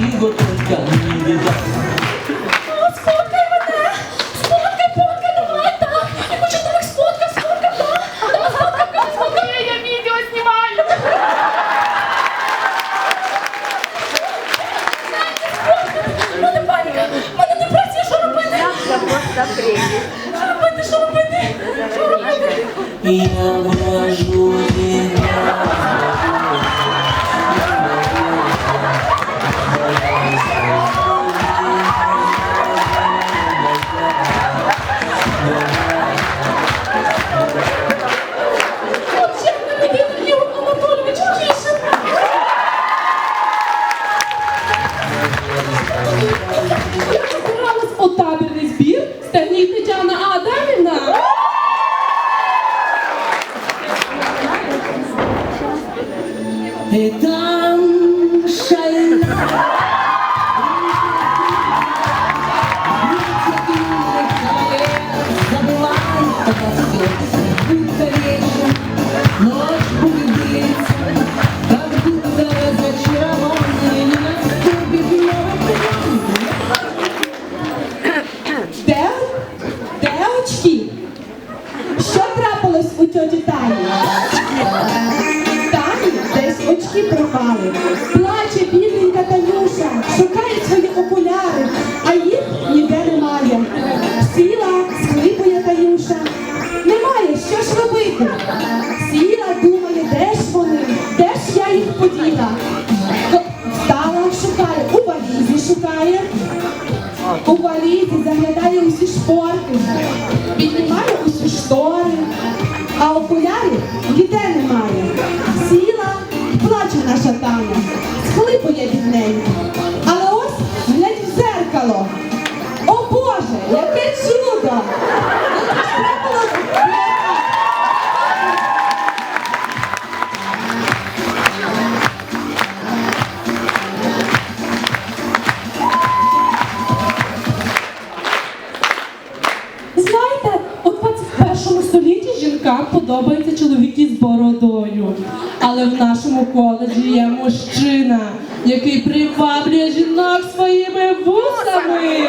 іготка не віддав. Сфоткай мене! Сфоткай, фоткай, давай, так! Я хочу тебе сфоткай, сфоткай, так! Давай, сфоткай, сфоткай, сфоткай, я відео знімаю! У мене паніка! У мене депресія, що робити? Що робити, що робити? Що робити? Я вражу наша Таня, схлипує бідненько. подобаються чоловіки з бородою. Але в нашому коледжі є мужчина, який приваблює жінок своїми вусами.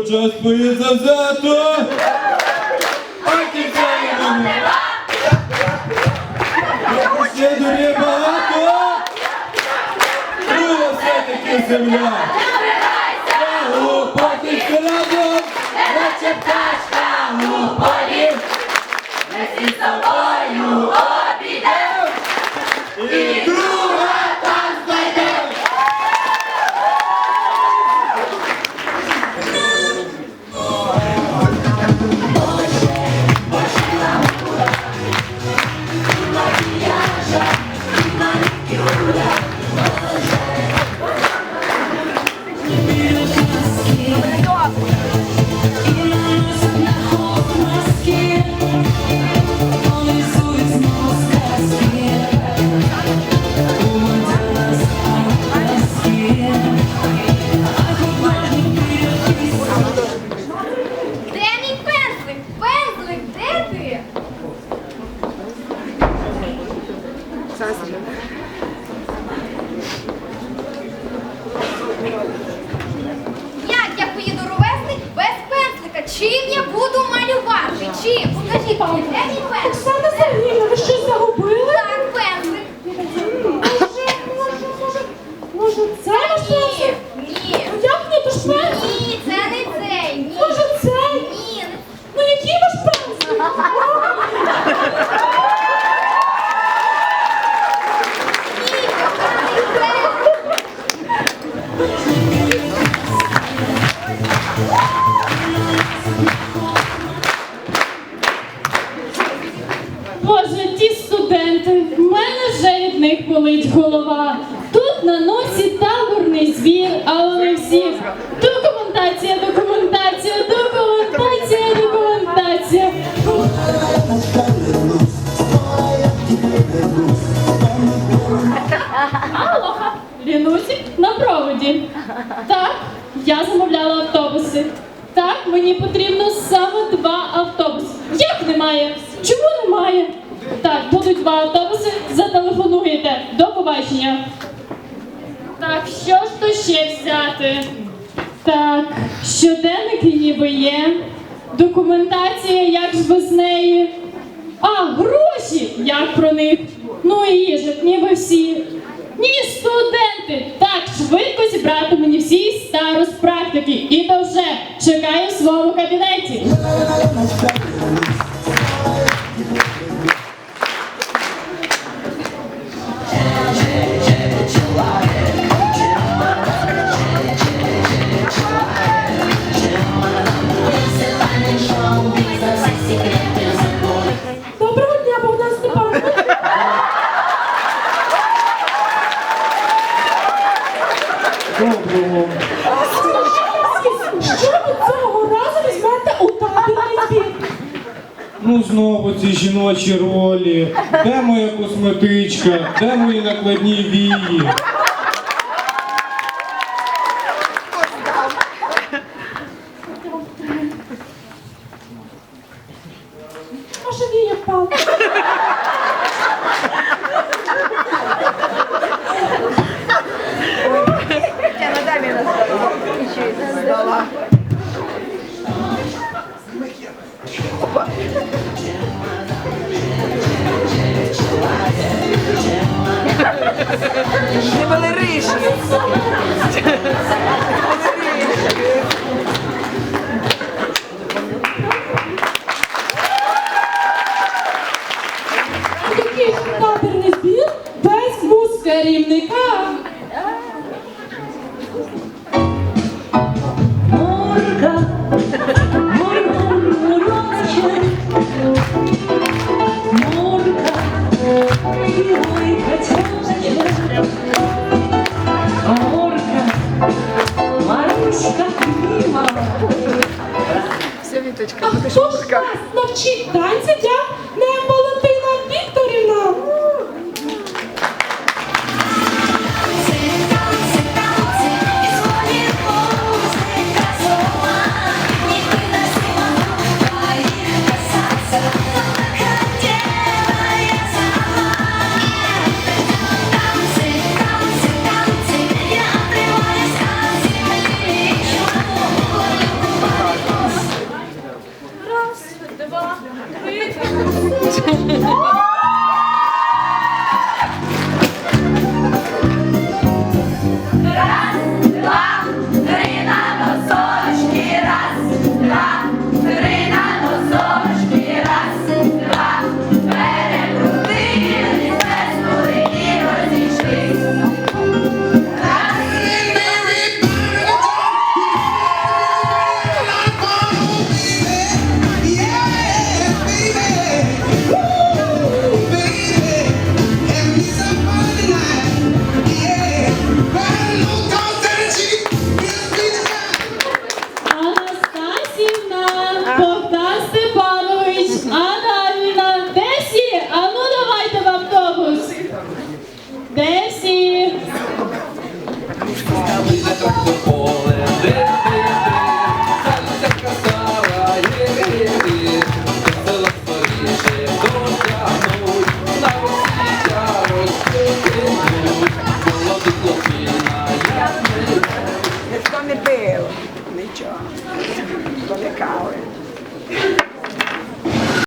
почав спою завзято. Ще дурі багато. Друга все-таки земля. Глупотий крадом, наче пташка глупотів. Ми всі з тобою обійдемо. І друг Чим я буду малювати? Чим? Покажіть де мій пензлик? Оксана Сергійовна, ви щось загубили? Алоха, Лінусік на проводі. Так, я замовляла автобуси. Так, мені потрібно саме два автобуси. Як немає? Чому немає? Так, будуть два автобуси, зателефонуєте. До побачення. Так, що ж то ще взяти? Так, щоденники ніби є. Документація, як ж без неї. А, гроші! Як про них? Ну їжик, ніби всі. Ні, студенти! Так, швидко зібрати мені всі староспрактики. І то вже чекаю в своєму кабінеті. Знову ці жіночі ролі. Де моя косметичка? Де мої накладні вії?